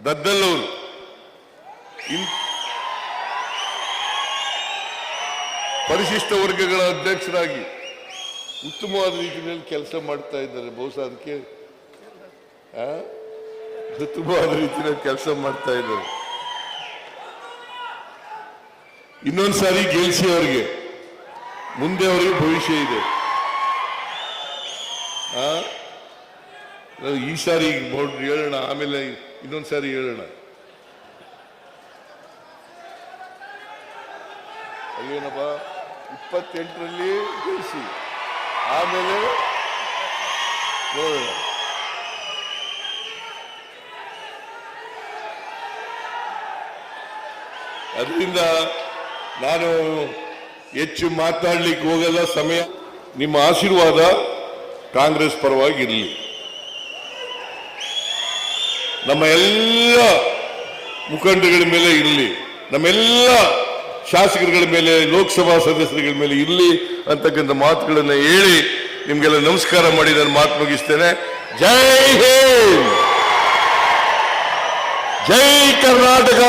ದದ್ದಲ್ಲೂರು ಪರಿಶಿಷ್ಟ ವರ್ಗಗಳ ಅಧ್ಯಕ್ಷರಾಗಿ ಉತ್ತಮವಾದ ರೀತಿಯಲ್ಲಿ ಕೆಲಸ ಮಾಡ್ತಾ ಇದ್ದಾರೆ ಬಹುಶಃ ಅದಕ್ಕೆ? ಉತ್ತಮವಾದ ರೀತಿಯಲ್ಲಿ ಕೆಲಸ ಮಾಡ್ತಾ ಇದ್ದಾರೆ ಇನ್ನೊಂದು ಸಾರಿ ಗೆಲ್ಸಿ ಅವರಿಗೆ ಮುಂದೆ ಅವರಿಗೆ ಭವಿಷ್ಯ ಇದೆ ಆ? ಈ ಸಾರಿ ಬೋರ್ಡ್ ಹೇಳೋಣ, ಆಮೇಲೆ ಇನ್ನೊಂದು ಸಾರಿ ಹೇಳೋಣ. ಅಲ್ವೇನಪ್ಪ ಇಪ್ಪತ್ತೆಂಟರಲ್ಲಿ ಗೆಲ್ಸಿ ಆಮೇಲೆ ನೋಡೋಣ. ಅದರಿಂದ ನಾನು ಹೆಚ್ಚು ಮಾತಾಡ್ಲಿಕ್ಕೆ ಹೋಗಲ್ಲ ಸಮಯ, ನಿಮ್ಮ ಆಶೀರ್ವಾದ ಕಾಂಗ್ರೆಸ್ ಪರವಾಗಿ ಇರಲಿ ನಮ್ಮ ಎಲ್ಲ ಮುಖಂಡಗಳ ಮೇಲೆ ಇರಲಿ, ನಮ್ಮೆಲ್ಲ ಶಾಸಕರುಗಳ ಮೇಲೆ, ಲೋಕಸಭಾ ಸದಸ್ಯರುಗಳ ಮೇಲೆ ಇರಲಿ ಅಂತಕ್ಕಂಥ ಮಾತುಗಳನ್ನು ಹೇಳಿ ನಿಮಗೆಲ್ಲ ನಮಸ್ಕಾರ ಮಾಡಿ ನಾನು ಮಾತು ಮುಗಿಸ್ತೇನೆ. ಜೈ ಹಿಂದ್! ಜೈ ಕರ್ನಾಟಕ!